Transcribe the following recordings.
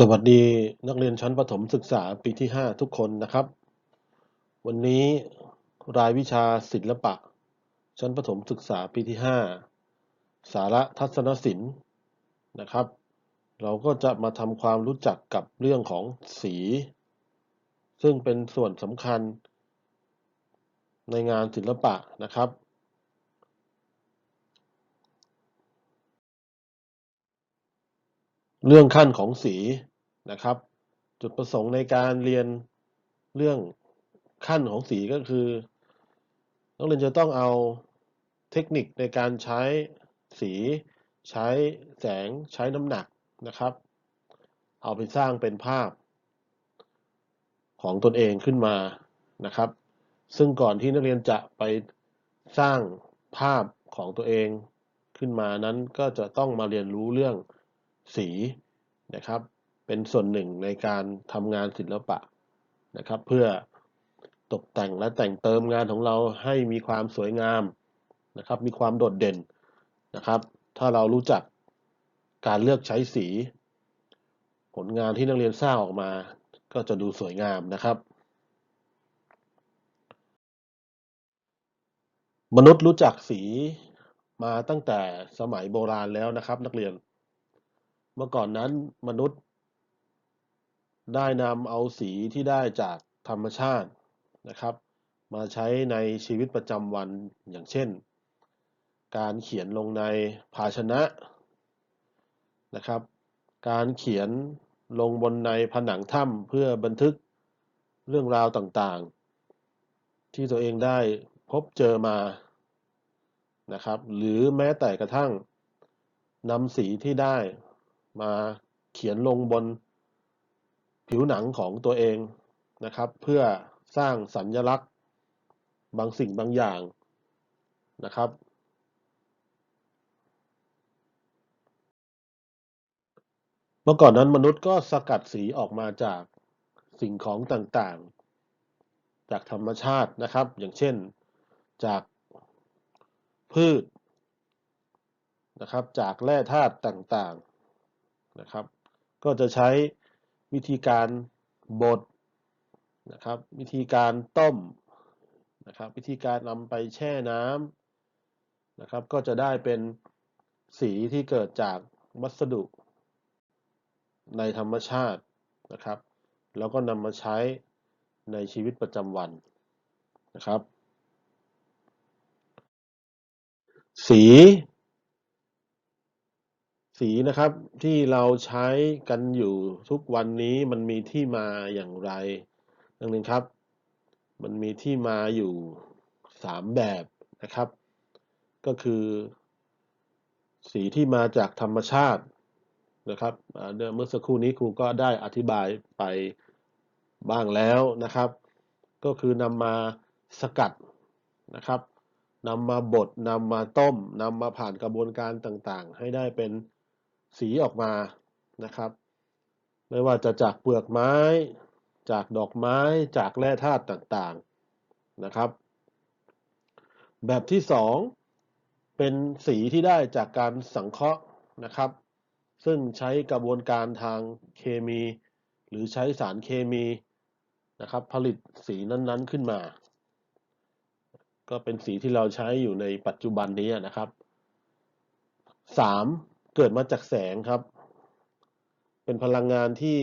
สวัสดีนักเรียนชั้นประถมศึกษาปีที่ 5 ทุกคนนะครับ วันนี้รายวิชาศิลปะ ชั้นประถมศึกษาปีที่ 5 สาระทัศนศิลป์นะครับ เราก็จะมาทำความรู้จักกับเรื่องของสี ซึ่งเป็นส่วนสำคัญในงานศิลปะนะครับ เรื่องขั้นของสีนะครับ จุดประสงค์ในการเรียนเรื่องขั้นของสีก็คือนักเรียนจะต้องเอาเทคนิคในการใช้สี ใช้แสงใช้น้ำหนักนะครับ เอาไปสร้างเป็นภาพของตนเองขึ้นมานะครับ ซึ่งก่อนที่นักเรียนจะไปสร้างภาพของตัวเองขึ้นมานั้นก็จะต้องมาเรียนรู้เรื่องสี นะครับ เป็นส่วนหนึ่งในการทำงานศิลปะนะครับ เพื่อตกแต่งและแต่งเติมงานของเราให้มีความสวยงามนะครับ มีความโดดเด่นนะครับ ถ้าเรารู้จักการเลือกใช้สี ผลงานที่นักเรียนสร้างออกมา ก็จะดูสวยงามนะครับ มนุษย์รู้จักสีมาตั้งแต่สมัยโบราณแล้วนะครับ นักเรียน เมื่อก่อนนั้นมนุษย์ได้นำเอาสีที่ได้จากธรรมชาตินะครับ มาใช้ในชีวิตประจำวันอย่างเช่น การเขียนลงในภาชนะนะครับ การเขียนลงบนในผนังถ้ำเพื่อบันทึกเรื่องราวต่างๆ ที่ตัวเองได้พบเจอมานะครับ หรือแม้แต่กระทั่งนำสีที่ได้ มาเขียนลงบนผิวหนังของตัวเองนะครับ เพื่อสร้างสัญลักษณ์บางสิ่งบางอย่างนะครับ เมื่อก่อนนั้นมนุษย์ก็สกัดสีออกมาจากสิ่งของต่างๆ จากธรรมชาตินะครับ อย่างเช่นจากพืชนะครับ จากแร่ธาตุต่างๆ นะครับ ก็จะใช้วิธีการบดนะครับ วิธีการต้มนะครับ วิธีการนำไปแช่น้ำนะครับ ก็จะได้เป็นสีที่เกิดจากวัสดุในธรรมชาตินะครับ แล้วก็นำมาใช้ในชีวิตประจำวันนะครับ สี สีนะครับที่เราใช้กันอยู่ทุกวันนี้มันมีที่มาอย่างไร ดังนึงครับ มันมีที่มาอยู่สามแบบนะครับ ก็คือ สีที่มาจากธรรมชาตินะครับเมื่อสักครู่นี้ครูก็ได้อธิบายไปบ้างแล้วนะครับ ก็คือนำมาสกัดนะครับนำมาบดนำมาต้มนำมาผ่านกระบวนการต่างๆ ให้ได้เป็น สีออกมานะครับ ไม่ว่าจะจากเปลือกไม้ จากดอกไม้จากแร่ธาตุต่างๆนะครับ แบบที่สองเป็นสีที่ได้จากการสังเคราะห์นะครับ ซึ่งใช้กระบวนการทางเคมี หรือใช้สารเคมีนะครับ ผลิตสีนั้นๆขึ้นมา ก็เป็นสีที่เราใช้อยู่ในปัจจุบันนี้นะครับสาม เกิดมาจากแสงครับ เป็นพลังงานที่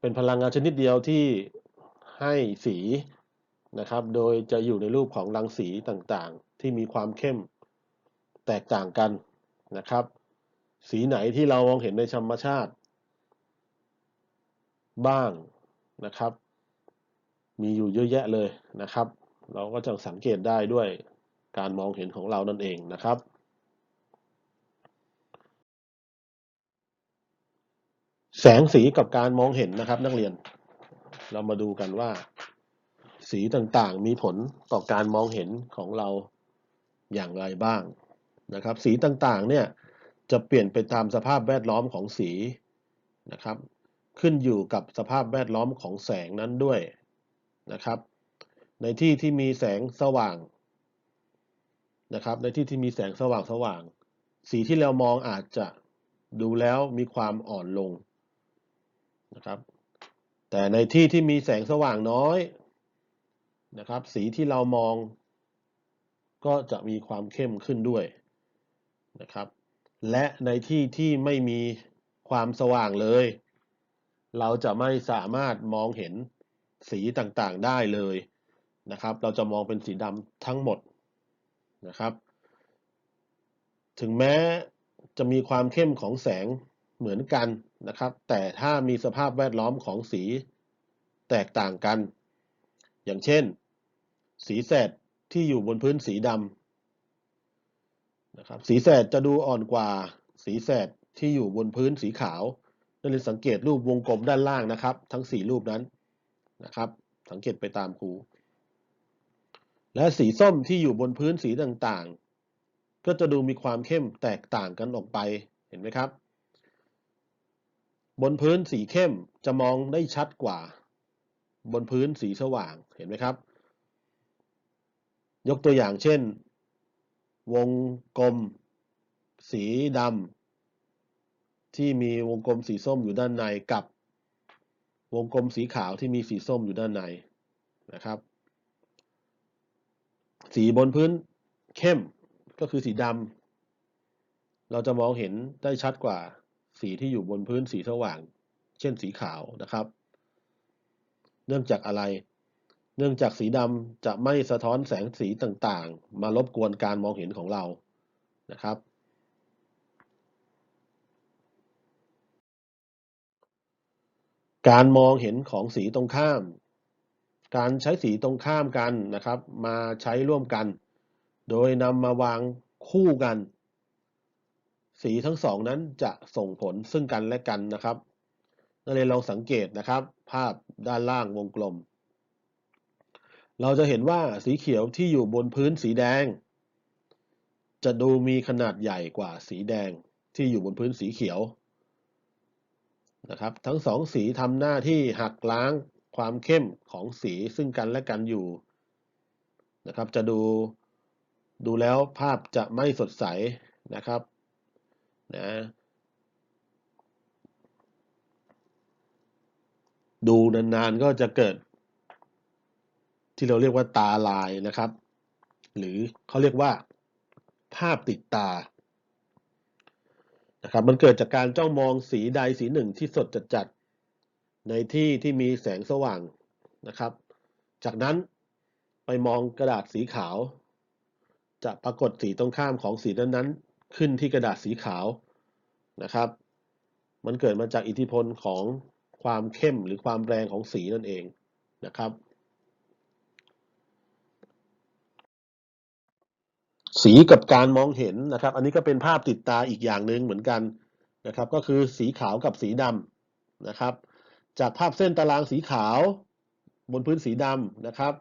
เป็นพลังงานชนิดเดียวที่ให้สีนะครับ โดยจะอยู่ในรูปของรังสีต่างๆ ที่มีความเข้มแตกต่างกันนะครับ สีไหนที่เรามองเห็นในธรรมชาติ บ้างนะครับ มีอยู่เยอะแยะเลยนะครับ เราก็จะสังเกตได้ด้วยการมองเห็นของเรานั่นเองนะครับ แสงสีกับการมองเห็นนะครับ นักเรียน เรามาดูกันว่า สีต่างๆมีผลต่อการมองเห็นของเราอย่างไรบ้างนะครับ สีต่างๆเนี่ยจะเปลี่ยนไปตามสภาพแวดล้อมของสีนะครับ ขึ้นอยู่กับสภาพแวดล้อมของแสงนั้นด้วยนะครับ ในที่ที่มีแสงสว่างนะครับ ในที่ที่มีแสงสว่างสว่าง สีที่เรามองอาจจะดูแล้วมีความอ่อนลง นะครับ แต่ในที่ที่มีแสงสว่างน้อยนะครับ สีที่เรามอง ก็จะมีความเข้มขึ้นด้วยนะครับ และในที่ที่ไม่มีความสว่างเลย เราจะไม่สามารถมองเห็นสีต่างๆได้เลยนะครับ เราจะมองเป็นสีดำทั้งหมดนะครับ ถึงแม้จะมีความเข้มของแสงเหมือนกัน นะครับ แต่ถ้ามีสภาพแวดล้อมของสีแตกต่างกัน อย่างเช่น สีแสดที่อยู่บนพื้นสีดำนะครับ สีแสดจะดูอ่อนกว่าสีแสดที่อยู่บนพื้นสีขาวนักเรียนสังเกตรูปวงกลมด้านล่างนะครับ ทั้งสี่รูปนั้นนะครับ สังเกตไปตามครู และสีส้มที่อยู่บนพื้นสีต่างๆ ก็จะดูมีความเข้มแตกต่างกันออกไปเห็นไหมครับ บนพื้นสีเข้มจะมองได้ชัดกว่า บนพื้นสีสว่างเห็นไหมครับ ยกตัวอย่างเช่น วงกลม สีดำที่มีวงกลมสีส้มอยู่ด้านในกับ วงกลมสีขาวที่มีสีส้มอยู่ด้านในนะครับ สีบนพื้นเข้มก็คือสีดำเราจะมองเห็นได้ชัดกว่า สีที่อยู่บนพื้นสีสว่าง เช่นสีขาวนะครับ เนื่องจากอะไร เนื่องจากสีดำจะไม่สะท้อนแสงสีต่างๆ มารบกวนการมองเห็นของเรานะครับ การมองเห็นของสีตรงข้าม การใช้สีตรงข้ามกันนะครับ มาใช้ร่วมกัน โดยนำมาวางคู่กัน สีทั้งสองนั้นจะส่งผลซึ่งกันและกันนะครับนักเรียนลองสังเกตนะครับ ภาพด้านล่างวงกลม เราจะเห็นว่าสีเขียวที่อยู่บนพื้นสีแดง จะดูมีขนาดใหญ่กว่าสีแดงที่อยู่บนพื้นสีเขียวนะครับ ทั้งสองสีทำหน้าที่หักล้างความเข้มของสีซึ่งกันและกันอยู่นะครับ จะดูดูแล้วภาพจะไม่สดใสนะครับ นะดูนานๆก็จะเกิด ที่เราเรียกว่าตาลายนะครับ หรือเขาเรียกว่า ภาพติดตานะครับมันเกิดจากการจ้องมองสีใดสีหนึ่งที่สดจัดๆในที่ที่มีแสงสว่างนะครับ จากนั้นไปมองกระดาษสีขาว จะปรากฏสีตรงข้ามของสีนั้นๆ ขึ้นที่กระดาษสีขาวนะครับ มันเกิดมาจากอิทธิพลของความเข้มหรือความแรงของสีนั่นเองนะครับ สีกับการมองเห็นนะครับ อันนี้ก็เป็นภาพติดตาอีกอย่างหนึ่งเหมือนกันนะครับ ก็คือสีขาวกับสีดำนะครับ จากภาพเส้นตารางสีขาวบนพื้นสีดำนะครับ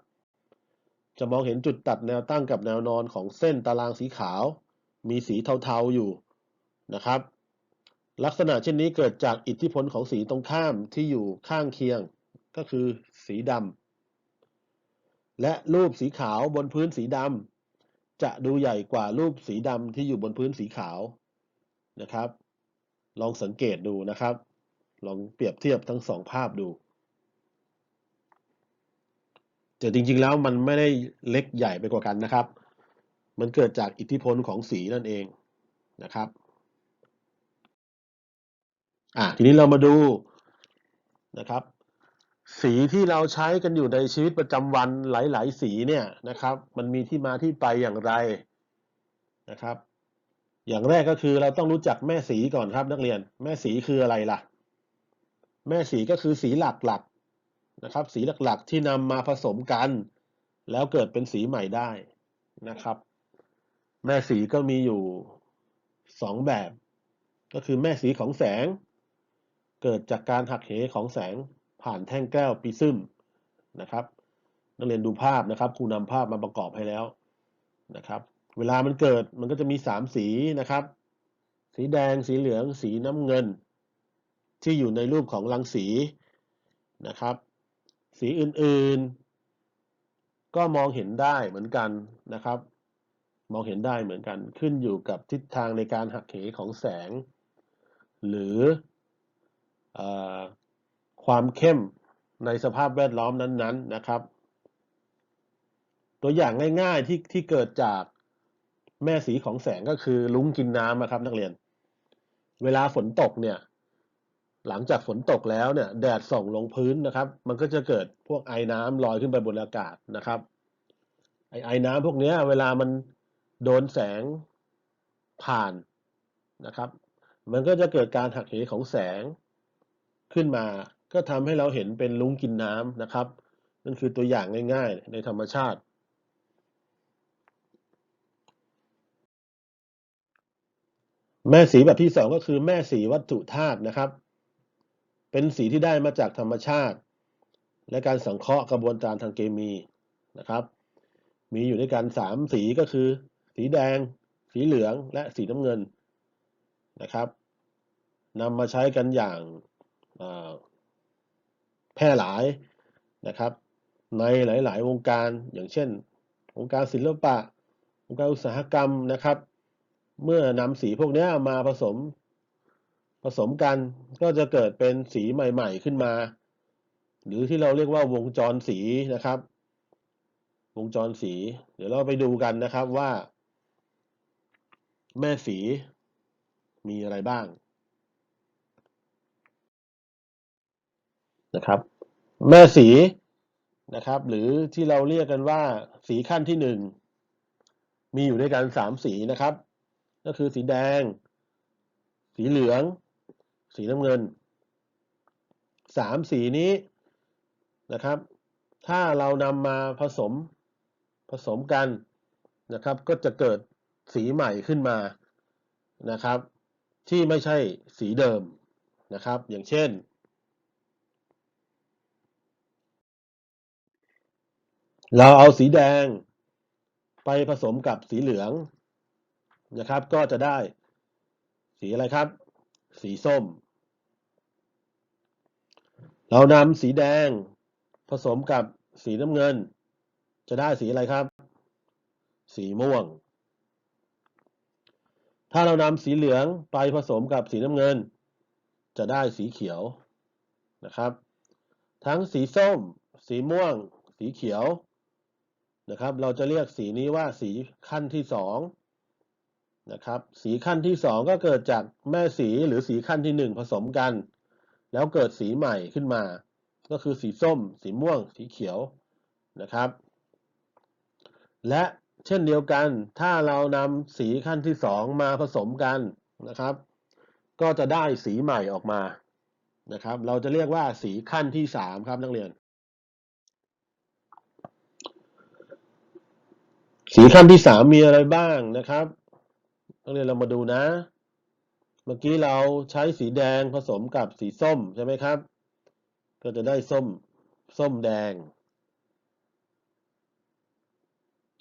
จะมองเห็นจุดตัดแนวตั้งกับแนวนอนของเส้นตารางสีขาว มีสีเทาๆอยู่นะครับ ลักษณะเช่นนี้เกิดจากอิทธิพลของสีตรงข้ามที่อยู่ข้างเคียง ก็คือสีดำและรูปสีขาวบนพื้นสีดำจะดูใหญ่กว่ารูปสีดำที่อยู่บนพื้นสีขาวนะครับ ลองสังเกตดูนะครับ ลองเปรียบเทียบทั้งสองภาพดูแต่จริงๆแล้วมันไม่ได้เล็กใหญ่ไปกว่ากันนะครับ มันเกิดจากอิทธิพลของสีนั่นเองนะครับอะทีนี้เรามาดูนะครับ สีที่เราใช้กันอยู่ในชีวิตประจำวันหลาย ๆ สีเนี่ยนะครับ มันมีที่มาที่ไปอย่างไรนะครับ อย่างแรกก็คือเราต้องรู้จักแม่สีก่อนครับนักเรียน แม่สีคืออะไรล่ะ แม่สีก็คือสีหลักๆนะครับ สีหลักๆที่นำมาผสมกัน แล้วเกิดเป็นสีใหม่ได้นะครับ แม่สีก็มีอยู่สองแบบ ก็คือแม่สีของแสง เกิดจากการหักเหของแสงผ่านแท่งแก้วปีซึมนะครับนักเรียนดูภาพนะครับครูนำภาพมาประกอบให้แล้วนะครับ เวลามันเกิดมันก็จะมีสามสีนะครับ สีแดงสีเหลืองสีน้ำเงิน ที่อยู่ในรูปของรังสีนะครับ สีอื่นๆ ก็มองเห็นได้เหมือนกันนะครับ มองเห็นได้เหมือนกันขึ้นอยู่กับทิศทางในการหักเหของแสง หรือความเข้มในสภาพแวดล้อมนั้นๆนะครับ ตัวอย่างง่ายๆที่ที่เกิดจากแม่สีของแสงก็คือลุ้งกินน้ำนะครับ นักเรียน เวลาฝนตกเนี่ย หลังจากฝนตกแล้วเนี่ย แดดส่องลงพื้นนะครับ มันก็จะเกิดพวกไอ้น้ำลอยขึ้นไปบนอากาศนะครับ ไอไอน้ำพวกเนี้ยเวลามัน โดนแสงผ่านนะครับ มันก็จะเกิดการหักเหของแสงขึ้นมา ก็ทำให้เราเห็นเป็นลุ้งกินน้ำนะครับนั่นคือตัวอย่างง่าย ๆ ในธรรมชาติ แม่สีแบบที่สองก็คือแม่สีวัตถุธาตุนะครับ เป็นสีที่ได้มาจากธรรมชาติ และการสังเคราะห์กระบวนการทางเคมีนะครับ มีอยู่ด้วยกันสามสีก็คือ สีแดง สีเหลือง และสีน้ำเงินนะครับนำมาใช้กันอย่างแพร่หลายนะครับ ในหลาย ๆ วงการอย่างเช่น วงการศิลปะ วงการอุตสาหกรรมนะครับ เมื่อนำสีพวกนี้มาผสมผสมกันก็จะเกิดเป็นสีใหม่ ๆ ขึ้นมา หรือที่เราเรียกว่าวงจรสีนะครับ วงจรสี เดี๋ยวเราไปดูกันนะครับว่า แม่สี มีอะไรบ้าง นะครับ แม่สีนะครับ หรือที่เราเรียกกันว่า สีขั้นที่หนึ่งมีอยู่ด้วยกันสามสีนะครับ ก็คือสีแดง สีเหลือง สีน้ำเงินสามสีนี้นะครับ ถ้าเรานำมาผสมผสมกันนะครับ ก็จะเกิด สีใหม่ขึ้นมานะครับ ที่ไม่ใช่สีเดิมนะครับ อย่างเช่น เราเอาสีแดงไปผสมกับสีเหลืองนะครับ ก็จะได้สีอะไรครับ สีส้ม เรานำสีแดงผสมกับสีน้ำเงิน จะได้สีอะไรครับ สีม่วง ถ้าเรานำสีเหลืองไปผสมกับสีน้ำเงิน จะได้สีเขียวนะครับ ทั้งสีส้ม สีม่วง สีเขียวนะครับ เราจะเรียกสีนี้ว่าสีขั้นที่สองนะครับ สีขั้นที่สองก็เกิดจากแม่สีหรือสีขั้นที่หนึ่งผสมกัน แล้วเกิดสีใหม่ขึ้นมา ก็คือสีส้ม สีม่วง สีเขียวนะครับ และ เช่นเดียวกัน ถ้าเรานำสีขั้นที่สองมาผสมกันนะครับ ก็จะได้สีใหม่ออกมานะครับ เราจะเรียกว่าสีขั้นที่สามครับนักเรียน สีขั้นที่สามมีอะไรบ้างนะครับนักเรียนเรามาดูนะ เมื่อกี้เราใช้สีแดงผสมกับสีส้มใช่ไหมครับ ก็จะได้ส้ม ส้มแดง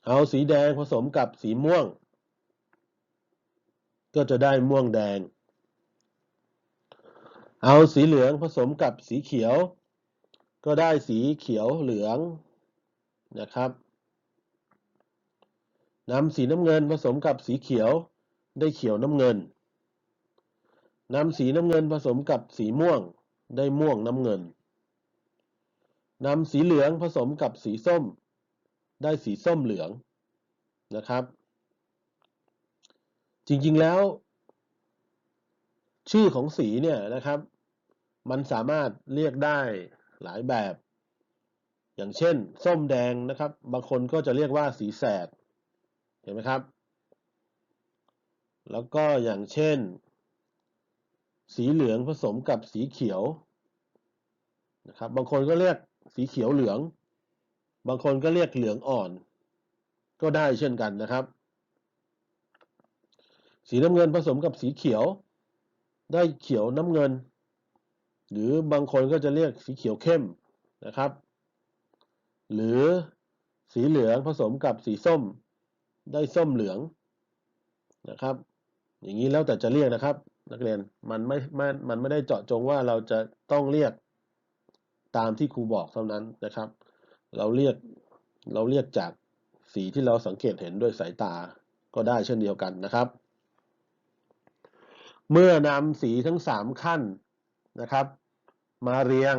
เอาสีแดงผสมกับสีม่วง ก็จะได้ม่วงแดง เอาสีเหลืองผสมกับสีเขียว ก็ได้สีเขียวเหลืองนะครับนำสีน้ำเงินผสมกับสีเขียว ได้เขียวน้ำเงินนำสีน้ำเงินผสมกับสีม่วง ได้ม่วงน้ำเงินนำสีเหลืองผสมกับสีส้ม ได้สีส้มเหลืองนะครับ จริงๆแล้ว ชื่อของสีเนี่ยนะครับ มันสามารถเรียกได้หลายแบบ อย่างเช่น ส้มแดงนะครับ บางคนก็จะเรียกว่าสีแสดเห็นไหมครับ แล้วก็อย่างเช่น สีเหลืองผสมกับสีเขียวนะครับ บางคนก็เรียกสีเขียวเหลือง บางคนก็เรียกเหลืองอ่อน ก็ได้เช่นกันนะครับ สีน้ำเงินผสมกับสีเขียว ได้เขียวน้ำเงิน หรือบางคนก็จะเรียกสีเขียวเข้มนะครับ หรือสีเหลืองผสมกับสีส้ม ได้ส้มเหลืองนะครับ อย่างนี้แล้วแต่จะเรียกนะครับ นักเรียนมันไม่ไม่มันไม่ได้เจาะจงว่าเราจะต้องเรียกตามที่ครูบอกเท่านั้นนะครับ เราเรียกเราเรียกจากสีที่เราสังเกตเห็นด้วยสายตาก็ได้เช่นเดียวกันนะครับ เมื่อนำสีทั้งสามขั้นนะครับ มาเรียง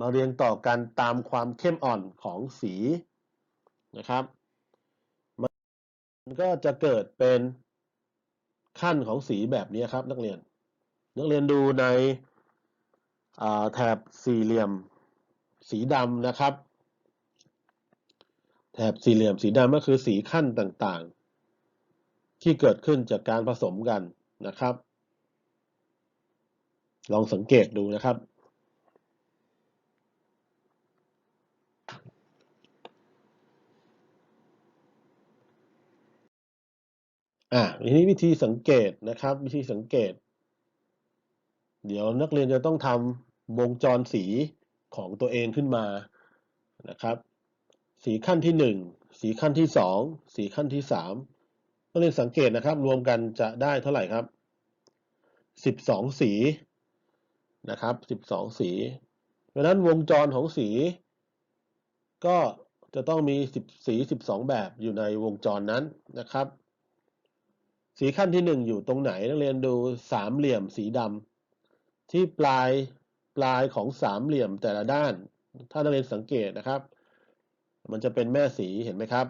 มาเรียงต่อกันตามความเข้มอ่อนของสีนะครับมันก็จะเกิดเป็นขั้นของสีแบบนี้ครับ นักเรียน นักเรียนดูในแถบสี่เหลี่ยมสีดำนะครับ แถบสี่เหลี่ยมสีดำก็คือสีขั้นต่างๆ ที่เกิดขึ้นจากการผสมกันนะครับ ลองสังเกตดูนะครับอะทีนี้วิธีสังเกตนะครับ วิธีสังเกต เดี๋ยวนักเรียนจะต้องทำวงจรสีของตัวเองขึ้นมานะครับ สีขั้นที่หนึ่งสีขั้นที่สองสีขั้นที่สามนักเรียนสังเกตนะครับ รวมกันจะได้เท่าไหร่ครับสิบสองสีนะครับสิบสองสีเพราะนั้นวงจรของสี ก็จะต้องมีสิบสีสิบสองแบบอยู่ในวงจรนั้นนะครับ สีขั้นที่หนึ่งอยู่ตรงไหนนักเรียนดูสามเหลี่ยมสีดำที่ปลายปลายของสามเหลี่ยมแต่ละด้าน ถ้านักเรียนสังเกตนะครับ มันจะเป็นแม่สีเห็นไหมครับ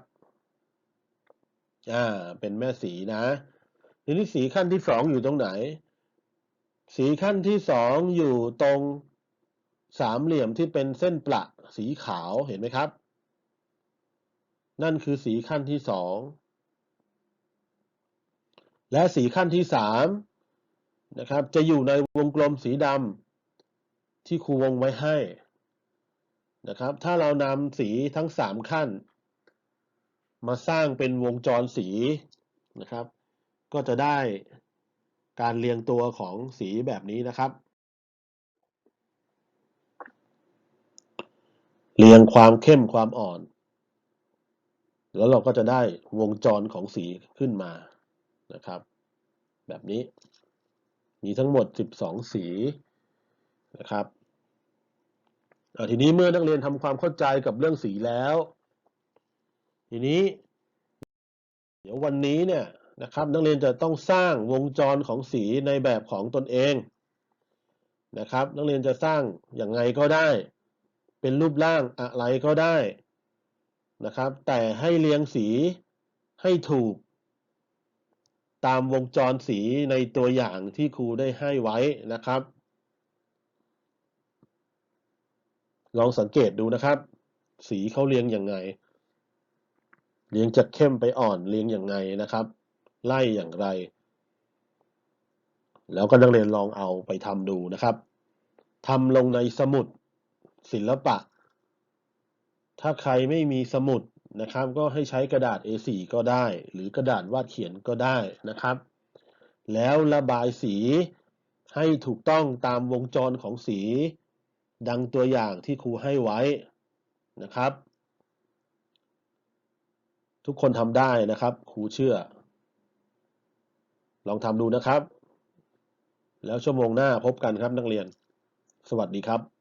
อ่าเป็นแม่สีนะทีนี้สีขั้นที่สองอยู่ตรงไหน สีขั้นที่สองอยู่ตรงสามเหลี่ยมที่เป็นเส้นประสีขาวเห็นไหมครับ นั่นคือสีขั้นที่สองและสีขั้นที่สามนะครับ จะอยู่ในวงกลมสีดำที่ครูวงไว้ให้ นะครับ ถ้าเรานำสีทั้งสามขั้น มาสร้างเป็นวงจรสีนะครับ ก็จะได้การเรียงตัวของสีแบบนี้นะครับ เรียงความเข้มความอ่อน แล้วเราก็จะได้วงจรของสีขึ้นมานะครับ แบบนี้ มีทั้งหมด 12 สีนะครับ ทีนี้เมื่อนักเรียนทำความเข้าใจกับเรื่องสีแล้ว ทีนี้ เดี๋ยววันนี้เนี่ยนะครับ นักเรียนจะต้องสร้างวงจรของสีในแบบของตนเองนะครับ นักเรียนจะสร้างอย่างไงก็ได้ เป็นรูปร่างอะไรก็ได้นะครับ แต่ให้เรียงสีให้ถูก ตามวงจรสีในตัวอย่างที่ครูได้ให้ไว้นะครับ ลองสังเกตดูนะครับ สีเขาเรียงอย่างไง เรียงจากเข้มไปอ่อนเรียงอย่างไงนะครับ ไล่อย่างไร แล้วก็นักเรียนลองเอาไปทำดูนะครับทำลงในสมุดศิลปะ ถ้าใครไม่มีสมุดนะครับ ก็ให้ใช้กระดาษ A4 ก็ได้ หรือกระดาษวาดเขียนก็ได้นะครับ แล้วระบายสีให้ถูกต้องตามวงจรของสี ดังตัวอย่างที่ครูให้ไว้นะครับ ทุกคนทำได้นะครับครูเชื่อ ลองทำดูนะครับ แล้วชั่วโมงหน้าพบกันครับนักเรียน สวัสดีครับ